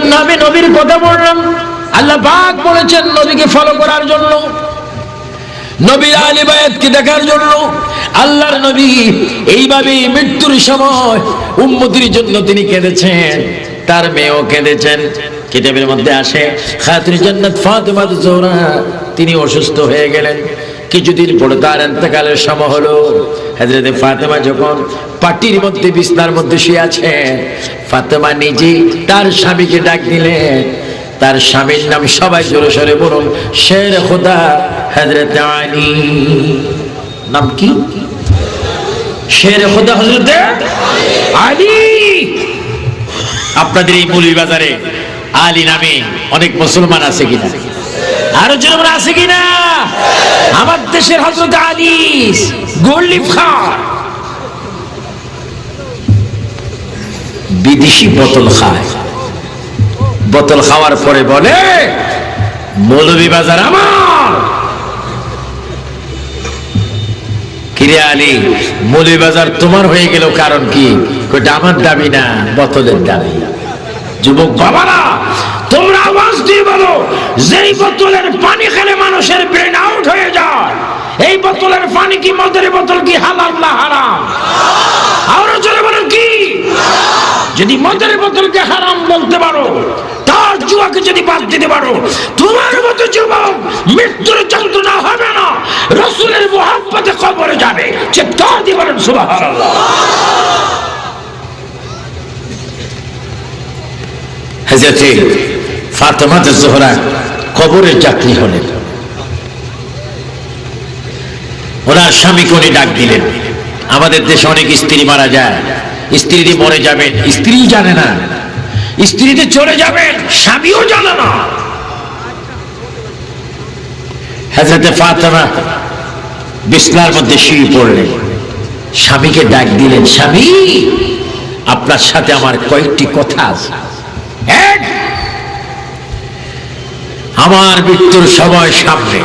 জন্য আমি নবীর কথা বললাম। আল্লাহ পাক বলেছেন নবীকে ফলো করার জন্য। নবীর আলী বায়াতকে দেখার জন্য। আল্লাহর নবী এইভাবে মৃত্যুর সময় উম্মতির জন্য তিনি কেঁদেছেন। তার মেয়েও কেঁদেছেন। কিতাবের মধ্যে আসে, খাতুন জান্নাত ফাতেমা জোহরা, তিনি অসুস্থ হয়ে গেলেন। কিছুদিন পরে তার এতেকালের সময় হলো। হজরতে ফাতেমা যখন পাটির মধ্যে, বিছনার মধ্যে শুয়ে আছেন ফাতেমা নিজে তার স্বামীকে ডাক দিলেন তার স্বামীর নাম সবাই জোরে সরে বলুন, শের খোদা হজরত আলী। নাম কি? শের খোদা হজরত আলী। আপনাদের এই মুলি বাজারে আলী নামে অনেক মুসলমান আছে কিনা? আরও জন আছে কিনা? আমার দেশের হজরত আলী গোল্লিফ খান বিদেশি বোতল খায়। বোতল খাওয়ার পরে বলে মৌলভী বাজার আমার আলী বাজার তোমার হয়ে গেল কারণ কি? আমার দাবি না, বোতলের দাবি। যুবক বাবারা, তোমরা আওয়াজ দিয়ে বলো, যেই বোতলের পানি খেলে মানুষের ব্রেন আউট হয়ে যায়। এই বোতলের পানি কি, মদের বোতল কি, হালাল না হারাম? আরও জোরে বলো কি? যদি মদের বোতলকে হারাম বলতে পারো, তার জুয়াকে যদি বাদ দিতে পারো, তোমার মতো যুবক মৃত্যুর যন্ত্রণা হবে না। রসুলের মোহাম্মতে কবরে যাবে। চিৎকার দিয়ে বলেন, সুবহানাল্লাহ। হযরতে ফাতেমা জোহরা কবরের যাত্রী হলেন। ওনার স্বামীকে উনি ডাক দিলেন? আমাদের দেশে অনেক স্ত্রী মারা যায়। স্ত্রী মরে যাবেন। স্ত্রী জানে না। স্ত্রীতে চলে যাবেন। স্বামীও জানে না। ফাতেমা মধ্যে শুয়ে পড়লেন। স্বামীকে ডাক দিলেন, স্বামী, আপনার সাথে আমার কয়েকটি কথা আছে। এক, আমার মৃত্যুর সময় সামনে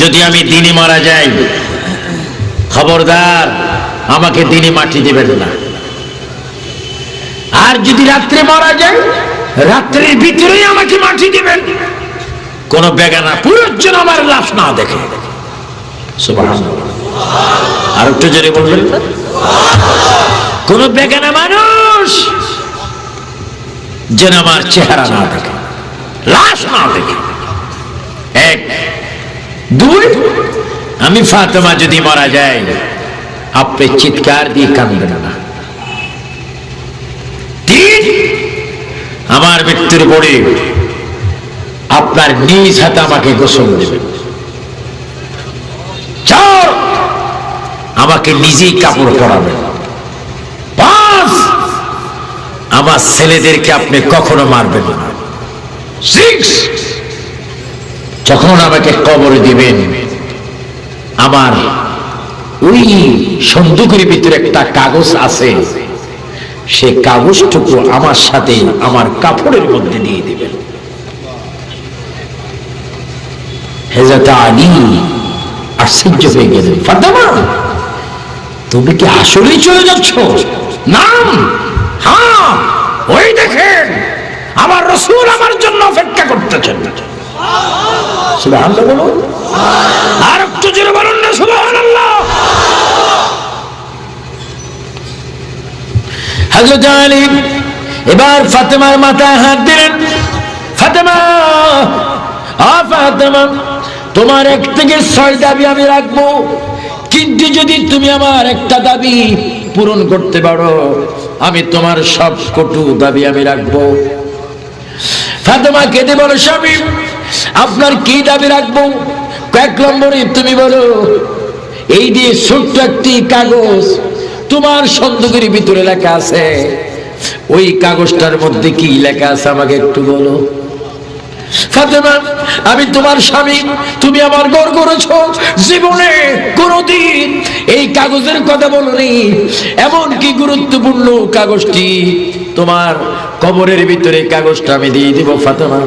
যদি আমি দিনে মারা যাই, খবরদার, আমাকে দিনে মাটি দেবেন না আর যদি রাত্রে মারা যায় রাত্রের ভিতরেই আমাকে মাটি দেবেন কোন বেগানা পুরোজন আমার লাশ না দেখে। আর একটু জোরে বলবেন? কোন বেগানা মানুষ যেন আমার চেহারা না দেখে, লাশ না দেখে এক দুই আমি ফাতেমা যদি মারা যায়, আপনি চিৎকার দিয়ে কাঁদবেন না। আমার মৃত্যুর পরে আপনার নিজ হাতে আমাকে গোসল চার আমাকে নিজেই কাপড় পরাবেন। পাঁচ আমার ছেলেদেরকে আপনি কখনো মারবেন না। সিক্স যখন আমাকে কবর দিবেন, আমার ওই সন্দুকের ভিতরে একটা কাগজ আছে, সে কাগজটুকু আমার সাথে আমার কাপড়ের মধ্যে দিয়ে দিবেন। হেজাত আলী আশ্চর্য হয়ে গেলেন, ফাতেমা, তুমি কি আসলেই চলে যাচ্ছ? নাম হ্যাঁ ওই দেখেন, আমার রসুল আমার জন্য অপেক্ষা করতেছেন। এবার ফাতেমার মাথায় হাত দিলেন। তোমার এক থেকে ছয় দাবি আমি রাখব। কিন্তু যদি তুমি আমার একটা দাবি পূরণ করতে পারো, আমি তোমার সব কটু দাবি আমি রাখব। ফাতেমা কেঁদে বলো, স্বামী আপনার কি দাবি রাখব? কয়েক নম্বরে তুমি বলো, এই দিয়ে ছোট্ট একটি কাগজ, তোমার সন্দুকের ভিতরে লেখা আছে। ওই কাগজটার মধ্যে কি লেখা আছে আমাকে একটু বলো। আমি তোমার স্বামী, তুমি আমার গড় করেছ। জীবনে কোনদিন এই কাগজের কথা বলনি। এমন কি গুরুত্বপূর্ণ কাগজটি তোমার কবরের ভিতরে কাগজটা আমি দিয়ে দিব, ফাতেমা।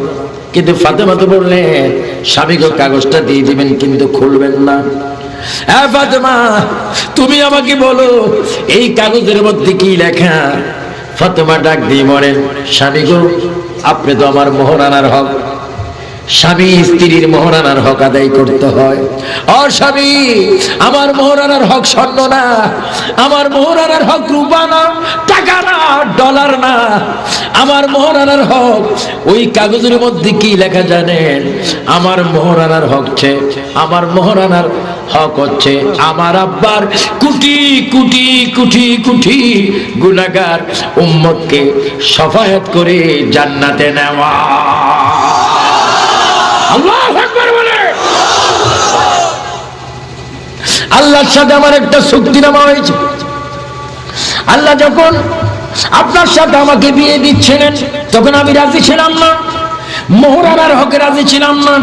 কিন্তু ফাতেমা তো বললেন স্বামীকে কাগজটা দিয়ে দিবেন, কিন্তু খুলবেন না। হ্যাঁ ফাতেমা, তুমি আমাকে বলো, এই কাগজের মধ্যে কি লেখা? ফাতেমা ডাক দিয়ে বলেন স্বামী গো, আপনি তো আমার মোহরানার হক। স্বামী স্ত্রীর মোহরানার হক আদায় করতে হয়। ও স্বামী, আমার মোহরানার হক স্বর্ণ না, আমার মোহরানার হক রূপা না, টাকা না, ডলার না। আমার মোহরানার হক, ওই কাগজের মধ্যে কি লেখা জানেন? আমার মোহরানার হক হচ্ছে, আমার মোহরানার হক হচ্ছে আমার আব্বার কুটি কুটি কুটি কুটি গুনাগার উম্মতকে সফায়ত করে জান্নাতে নেওয়া আল্লাহ আকবার বলে আল্লাহর সাথে আমার একটা চুক্তিনামা হয়েছে। আল্লাহ যখন আপনার সাথে আমাকে বিয়ে দিচ্ছিলেন, তখন আমি রাজি ছিলাম না। মোহরানার হকে রাজি ছিলাম না।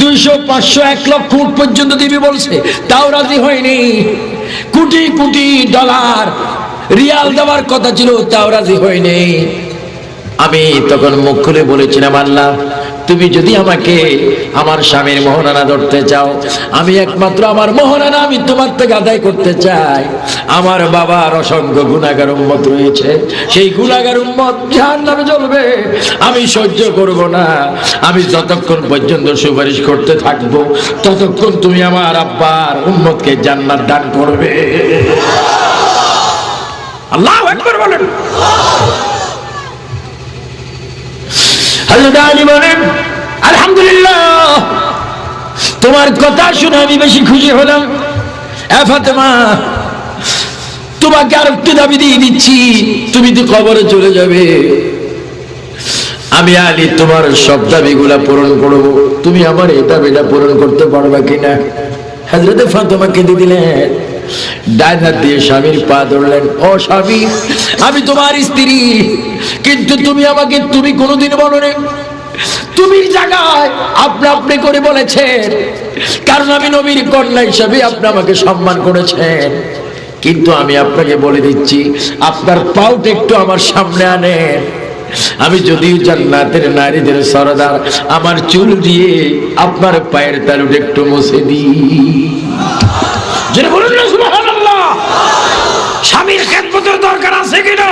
দুইশো পাঁচশো এক লক্ষ ফুট পর্যন্ত দিবি বলছে, তাও রাজি হয়নি। কোটি কোটি ডলার রিয়াল দেওয়ার কথা ছিল, তাও রাজি হয়নি। আমি তখন মুখ খুলে বলেছিলাম, আল্লাহ তুমি যদি আমাকে আমার স্বামীর মোহরানা ধরতে চাও, আমি একমাত্র আমার মোহরানা আমি তোমার থেকে আদায় করতে চাই। আমার বাবার অসংখ্য গুণাগার উম্মত রয়েছে। সেই গুণাগার উম্মত জাহান নামে জ্বলবে। আমি সহ্য করব না। আমি যতক্ষণ পর্যন্ত সুপারিশ করতে থাকব, ততক্ষণ তুমি আমার আব্বার উম্মতকে জান্নাত দান করবে। আল্লাহ একবার বলেন। আলী বলেন, আলহামদুলিল্লাহ, তোমার কথা শুনে আমি বেশি খুশি হলাম। ফাতেমা, তোমাকে আর একটু দাবি দিয়ে দিচ্ছি, তুমি তো কবরে চলে যাবে। আমি আলী, তোমার সব দাবিগুলা পূরণ করব। তুমি আমার এই দাবিটা পূরণ করতে পারবে কিনা? হাজরতে ফাতেমা কেঁদে দিলেন দিয়ে স্বামীর পা ধরলেন, ও স্বামী, আমি তোমার স্ত্রী, কিন্তু তুমি আমাকে, তুমি কোনোদিন বলো নি তুমি জায়গায় আপনি আপনি করে বলেছেন, কারণ আমি নবীর কন্যা হিসাবে আপনি আমাকে সম্মান করেছেন। কিন্তু আমি আপনাকে বলে দিচ্ছি, আপনার পাউট একটু আমার সামনে আনেন। আমি যদিও জান্নাতের নারীদের সরদার, আমার চুল দিয়ে আপনার পায়ের তালুটা একটু মুছে দিই। যেটা বলুন না সুবহানাল্লাহ স্বামীর খেদমতের দরকার আছে কিনা?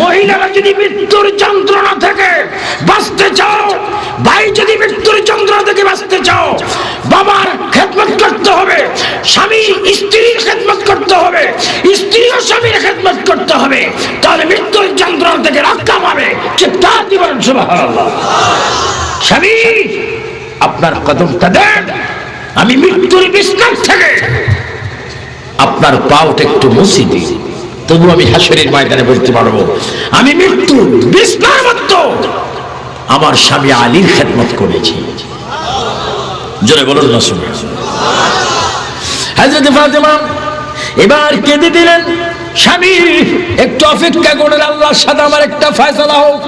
মহিলারা যদি মৃত্যুর যন্ত্রণা থেকে বাঁচতে চাও, ভাই যদি মৃত্যুর যন্ত্রণা থেকে বাঁচতে চাও, বাবার খেদমত করতে হবে, স্বামী স্ত্রীর খেদমত করতে হবে স্ত্রীও স্বামীর খেদমত করতে হবে, তাহলে মৃত্যুর যন্ত্রণা থেকে রক্ষা পাবে। দিবেন সুবহানাল্লাহ। স্বামী, আপনার কদমটা দেন। আমি মৃত্যুর বিস্তার থেকে আপনার পাওটা একটু মুছি দিই। তবু আমি হাসরের ময়দানে বলতে পারব। আমি মৃত্যু আমার স্বামী আলীর খেদমত করেছি। জোরে বলুন না শুনে এবার কেঁদে দিলেন, স্বামী, একটু অপেক্ষা আল্লাহর সাথে আমার একটা ফয়সালা হোক।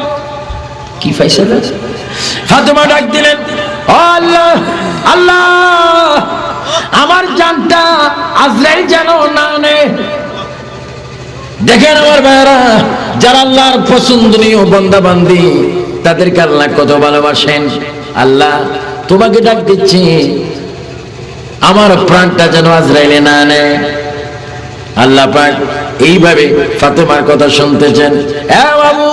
কি ফয়সালা? ফাতেমা ডাক দিলেন আল্লাহ আল্লাহ, আমার জানটা আজরাইল যেন না নে দেখেন আমার ভাইরা যারা আল্লাহর পছন্দনীয় বন্দা বান্দি তাদেরকে আল্লাহ কত ভালোবাসেন। আল্লাহ, তোমাকে ডাক দিচ্ছি, আমার প্রাণটা যেন আজরাইলে না নেয়। আল্লাহ পাক এইভাবে ফাতেমার কথা শুনতেছেন। এ বাবু,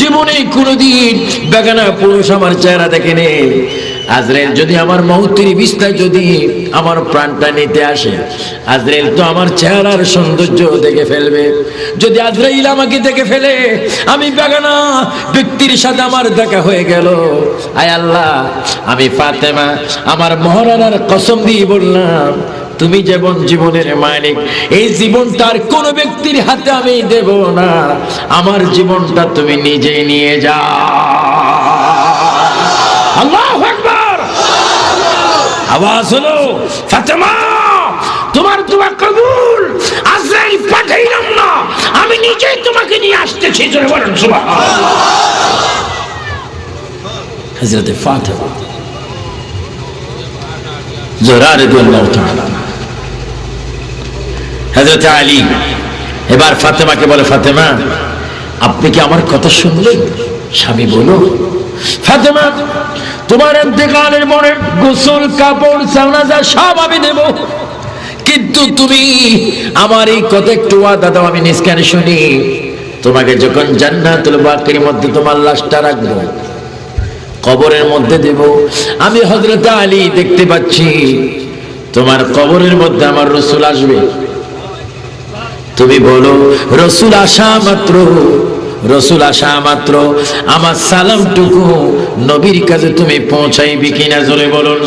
জীবনে কোনোদিন বেগানা পুরুষ আমার চেহারা দেখেনি। আজরেল যদি আমার মৌতির বিস্তার যদি আমার প্রাণটা নিতে আসে আজরেল তো আমার চেহারার সৌন্দর্য দেখে ফেলবে। যদি আজরাইল আমাকে দেখে ফেলে, আমি বেগানা ব্যক্তির সাথে আমার দেখা হয়ে গেল। আয় আল্লাহ, আমি ফাতেমা, আমার মহারানার কসম দিয়ে বললাম, তুমি যেমন জীবনের মালিক, এই জীবনটা আর কোন ব্যক্তির হাতে আমি দেব না। আমার জীবনটা তুমি নিজেই নিয়ে যা আল্লাহ আওয়াজ হলো, ফাতেমা, তোমার দোয়া কবুল। আজরাইল পাঠাইলাম না। আমি নিজেই তোমাকে নিয়ে আসতেছি, জোরে বলেন, সুবহানাল্লাহ। হযরত ফাতেমা। জোহরা রাদিয়াল্লাহু তাআলা। হযরত আলী। এবার ফাতেমাকে বলে, ফাতেমা, আপনি কি আমার কথা শুনলেন? স্বামী বলো ফাতেমা, তোমার ইন্তেকালের পরে গোসল, কাপড় সাউনাজা সব আমি দেব। কিন্তু তুমি আমার এই কথা একটু ওয়াদা দাও, আমি নিষ্কানে শুনি। তোমাকে যখন জান্নাতুল বাকির মধ্যে তোমার লাশটা রাখব, কবরের মধ্যে দেব, আমি হজরত আলী দেখতে পাচ্ছি, তোমার কবরের মধ্যে আমার রসুল আসবে। তুমি বলো, রসুল আসা মাত্র। রসুল আসা মাত্র। আমার সালামটুকু নবীর কাছে তুমি পৌঁছাইবি কিনা জোরে বলুন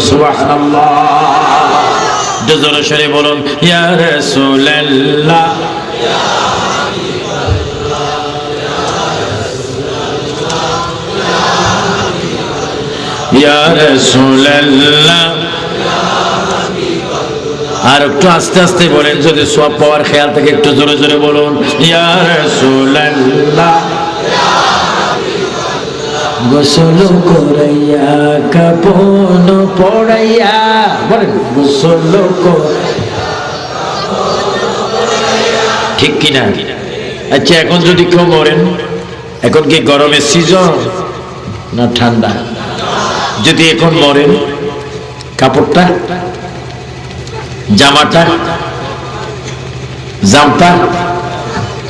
একটু জোরে সরে বলুন, ইয়া রাসূলুল্লাহ। ইয়া রাসূলুল্লাহ। আর একটু আস্তে আস্তে বলেন, যদি সব পাওয়ার খেয়াল থেকে, একটু জোরে জোরে বলুন। গোসল করাইয়া, কাপন পড়াইয়া বলেন, গোসল ঠিক কিনা? আচ্ছা এখন যদি কেউ মরেন এখন কি গরমের সিজন না ঠান্ডা? যদি এখন মরেন কাপড়টা জামাটা, জামটা,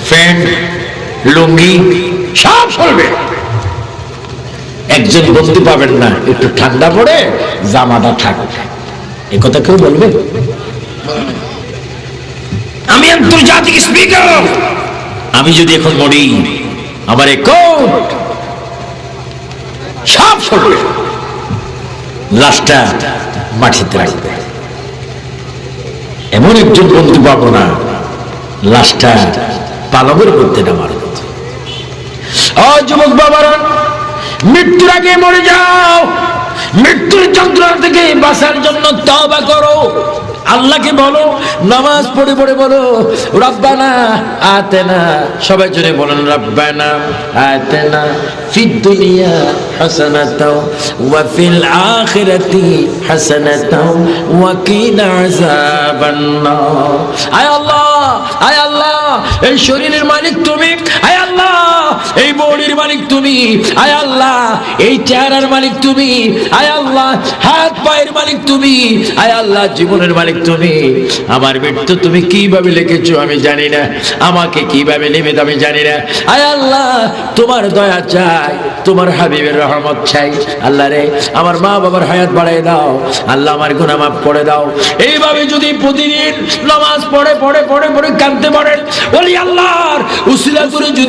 প্যান্ট, লুঙ্গি, সব চলবে একজন বলতে পাবেন না, একটু ঠান্ডা পড়ে জামাটা থাকবে এ কথা কেউ বলবে? আমি আন্তর্জাতিক স্পিকার আমি যদি এখন মরি আমার এ কোট সব চলবে লাশটা মাটিতে রাখবে। এমন একজন বন্ধু পাবো না, লাশটা পালকের মধ্যে নামার ও যুবক বাবারা, মৃত্যুর আগে মরে যাও, মৃত্যুর যন্ত্রণা থেকে বাঁচার জন্য তবা করো। আল্লাহকে বলো, নামাজ পড়ে পড়ে বলো, রব্বানা আতেনা। সবাই জন্য বলেন, রব্বানা আতেনা ফিদ দুনিয়া হাসানাতাও, ওয়া ফিল আখিরাতি হাসানাতাও, ওয়া কিনা আয় আল্লাহ আয় আল্লাহ, এই শরীরের মালিক তুমি, আয় এই বডির মালিক তুমি, আয় আল্লাহ, এই চেহারার মালিক তুমি, আয় আল্লাহ, হাত পায়ের মালিক তুমি, আয় আল্লাহ, জীবনের মালিক তুমি। আমার মৃত্যু তুমি কীভাবে লিখেছো আমি জানি না, আমাকে কীভাবে নেবে আমি জানি না। আয় আল্লাহ, তোমার দয়া চাই, তোমার হাবিবের রহমত চাই। আল্লাহ রে, আমার মা বাবার হায়াত বাড়াই দাও, আল্লাহ আমার গুনাহ মাফ করে দাও। এইভাবে যদি প্রতিদিন নামাজ পড়ে পড়ে পড়ে পড়ে কাঁদতে পারেন, বলি আল্লাহর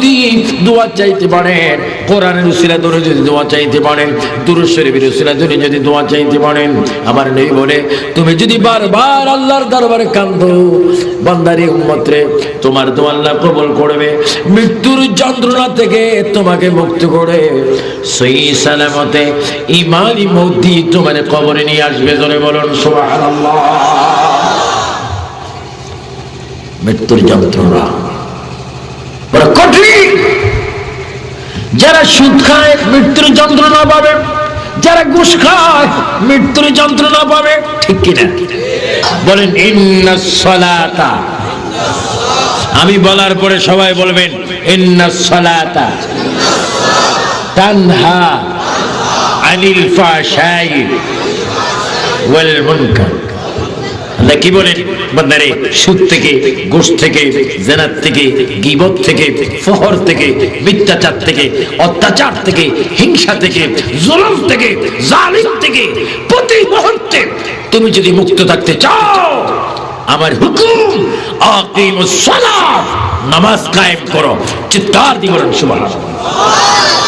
যদি দোয়া চাইতে পারেন কোরআনের উসিলা ধরে যদি দোয়া চাইতে পারেন দুরুদ শরীফের উসিলা ধরে যদি দোয়া চাইতে পারেন আমার নেই বলে, তুমি যদি বারবার আল্লাহর দরবারে কান্দো বান্দারি, উম্মতরে, তোমার তো আল্লাহ কবল করবে, মৃত্যুর যন্ত্রণা থেকে তোমাকে মুক্ত করে। সেই সালামতে ইমানি মৌতি তোমার কবরে নিয়ে আসবে ধরে বলুন, সুবহানাল্লাহ। মৃত্যুর যন্ত্রণা। বড় কঠিন। যারা সুদ খায়, মৃত্যুর যন্ত্রণা পাবে। যারা ঘুষ খায়, মৃত্যুর যন্ত্রণা পাবে। ঠিক কিনা? বলেন ইন্নাসলাতা আমি বলার পরে সবাই বলবেন, ইন্না সলাতা। তানহা আনিল ফাশাই ওয়াল মুনকার। আল্লাহ কি বলেন? বান্দারে, সুদ থেকে, গোশ থেকে, জেনাত থেকে, গিবত থেকে, ফহর থেকে, মিথ্যাচার থেকে, অত্যাচার থেকে, হিংসা থেকে, জুলুম থেকে, জালিম থেকে, প্রতি মুহূর্তে তুমি যদি মুক্ত থাকতে চাও, আমার হুকুম, আকিমুস সালাত, নামাজ কায়েম করো। চিৎকার দিয়ে বলেন, সুবহানাল্লাহ।